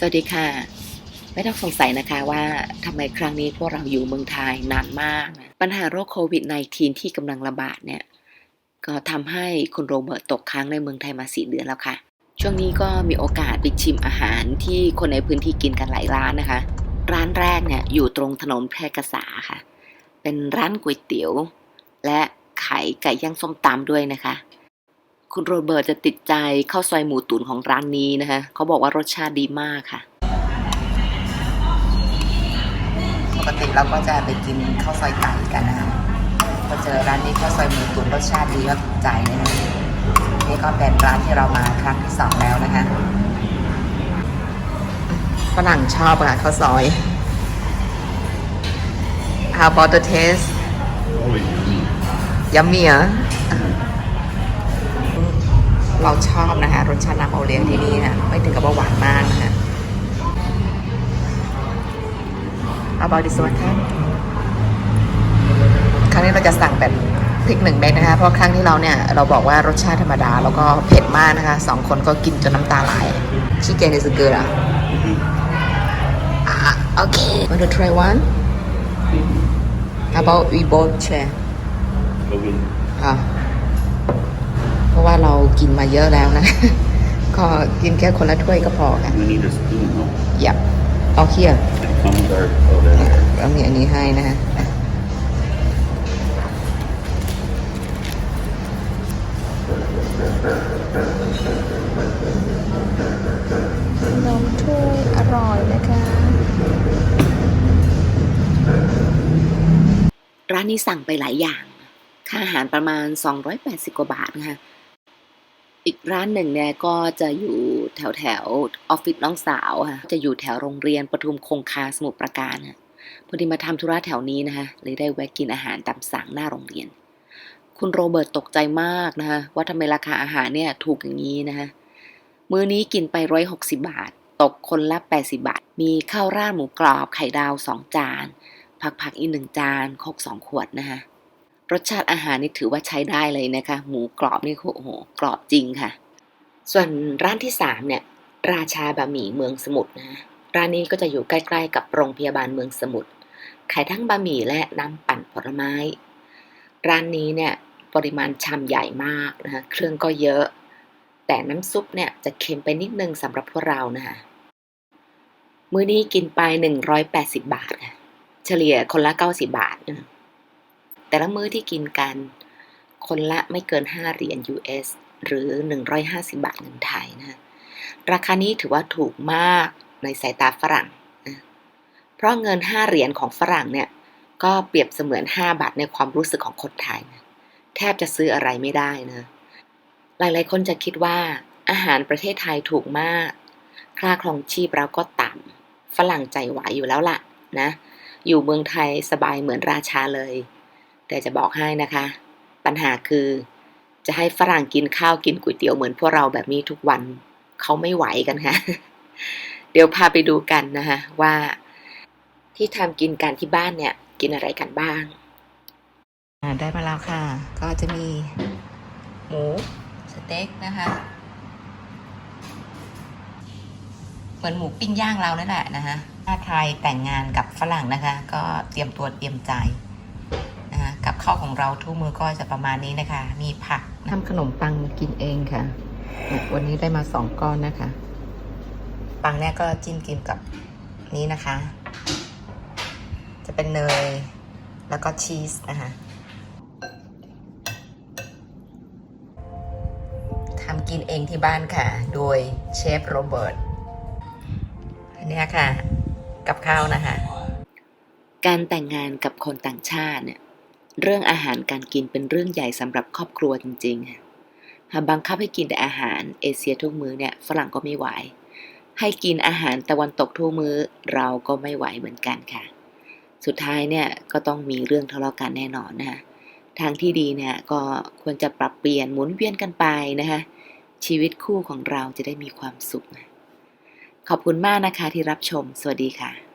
สวัสดีค่ะ ไม่ต้องสงสัยนะคะว่าทำไมครั้งนี้พวกเราอยู่เมืองไทยนานมากนะปัญหาโรคโควิด -19 ที่กำลังระบาดเนี่ย ก็ทำให้คุณโรเบิร์ตตกค้างในเมืองไทยมาสี่เดือนแล้วค่ะ ช่วงนี้ก็มีโอกาสไปชิมอาหารที่คนในพื้นที่กินกันหลายร้านนะคะ ร้านแรกเนี่ยอยู่ตรงถนนแพร่กษาค่ะ เป็นร้านก๋วยเตี๋ยว และขายไก่ย่างส้มตำด้วยนะคะ คุณโรเบิร์ตจะติดใจข้าวซอยหมูตุ๋นของร้านนี้นะคะเขาบอกว่ารสชาติดีมากค่ะ ปกติเราก็จะไปกินข้าวซอยไก่กันนะคะพอเจอร้านนี้ข้าวซอยหมูตุ๋นรสชาติดีก็ถูกใจเลยนะนี่ก็เป็นร้านที่เรามาครั้งที่สองแล้วนะคะฝรั่งชอบอะข้าวซอย How about the taste Oh, yummy. ยัมมี่ เหรอเราชอบนะคะรสชาติน้ำโอเลี้ยงที่นี่นะไม่ถึงกับว่าหวานมากนะคะ How about this one คะครั้งนี้เราจะสั่งแบบพริกหนึ่งเม็ดนะคะ เพราะครั้งที่เราเนี่ยเราบอกว่ารสชาติธรรมดา แล้วก็เผ็ดมากนะคะสองคนก็กินจนน้ำตาไหล Chicken is good อะอะโอเค Want to try one How about we both share Okay. ค่ะ เพราะว่าเรากินมาเยอะแล้วนะ ก็กินแค่คนละถ้วยก็พอค่ะ We need a spoon, though. หยับเอาเคี่ย It comes our, oh, there. เรามีอันนี้ให้นะฮะนมถ้วยอร่อยนะคะ ร้านนี้สั่งไปหลายอย่าง ค่าอาหารประมาณ 280 กว่าบาทนะคะ อีกร้านหนึ่งเนี่ยก็จะอยู่แถวแถวออฟฟิศน้องสาวค่ะจะอยู่แถวโรงเรียนปทุมคงคาสมุทรปราการค่ะพอดีมาทำธุระแถวนี้นะคะเลยได้แวะกินอาหารตามสั่งหน้าโรงเรียน คุณโรเบิร์ตตกใจมากนะคะว่าทำไมราคาอาหารเนี่ยถูกอย่างนี้นะคะมื้อนี้กินไป160บาท ตกคนละ80บาท มีข้าวราดหมูกรอบไข่ดาว2จาน ผักผักอีกหนึ่งจานโคกสองขวดนะคะ รสชาติอาหารนี่ถือว่าใช้ได้เลยนะคะ หมูกรอบนี่โอ้โหกรอบจริงค่ะ ส่วนร้านที่สามเนี่ย ราชาบะหมี่เมืองสมุทรนะร้านนี้ก็จะอยู่ใกล้ๆกับโรงพยาบาลเมืองสมุทรขายทั้งบะหมี่และน้ำปั่นผลไม้ ร้านนี้เนี่ยปริมาณชามใหญ่มากนะคะเครื่องก็เยอะ แต่น้ำซุปเนี่ยจะเค็มไปนิดนึงสำหรับพวกเรานะคะมื้อนี้กินไป 180 บาทค่ะเฉลี่ยคนละ 90 บาทนะ แต่ละมื้อที่กินกัน คนละไม่เกิน 5 เหรียญ US หรือ 150 บาทเงินไทยนะราคานี้ถือว่าถูกมากในสายตาฝรั่งนะเพราะเงิน 5 เหรียญของฝรั่งเนี่ย ก็เปรียบเสมือน 5 บาทในความรู้สึกของคนไทยนะแทบจะซื้ออะไรไม่ได้นะ หลายๆ คนจะคิดว่าอาหารประเทศไทยถูกมาก ค่าครองชีพเราก็ต่ำฝรั่งใจไหวอยู่แล้วล่ะนะ อยู่เมืองไทยสบายเหมือนราชาเลย แต่จะบอกให้นะคะ ปัญหาคือจะให้ฝรั่งกินข้าวกินก๋วยเตี๋ยวเหมือนพวกเราแบบนี้ทุกวันเขาไม่ไหวกันค่ะ เดี๋ยวพาไปดูกันนะคะว่าที่ทำกินกันที่บ้านเนี่ย กินอะไรกันบ้างได้มาแล้วค่ะ ก็จะมี หมูสเต็กนะคะ เหมือนหมูปิ้งย่างเรานั่นแหละนะคะถ้าใครแต่งงานกับฝรั่งนะคะ ก็เตรียมตัวเตรียมใจ กับข้าวของเราทุกมือก็จะประมาณนี้นะคะ มีผักทำขนมปังกินเองค่ะ วันนี้ได้มาสองก้อนนะคะ ปังเนี่ยก็จิ้มกินกับนี้นะคะ จะเป็นเนยแล้วก็ชีสนะคะทำกินเองที่บ้านค่ะ โดยเชฟโรเบิร์ตอันเนี้ยค่ะ กับข้าวนะคะ การแต่งงานกับคนต่างชาติเนี่ย เรื่องอาหารการกินเป็นเรื่องใหญ่สำหรับครอบครัวจริงๆค่ะหากบังคับให้กินแต่อาหารเอเชียทุกมื้อเนี่ยฝรั่งก็ไม่ไหว ให้กินอาหารตะวันตกทุกมื้อเราก็ไม่ไหวเหมือนกันค่ะ สุดท้ายเนี่ยก็ต้องมีเรื่องทะเลาะกันแน่นอนนะคะทางที่ดีเนี่ยก็ควรจะปรับเปลี่ยนหมุนเวียนกันไปนะคะชีวิตคู่ของเราจะได้มีความสุข ขอบคุณมากนะคะที่รับชม สวัสดีค่ะ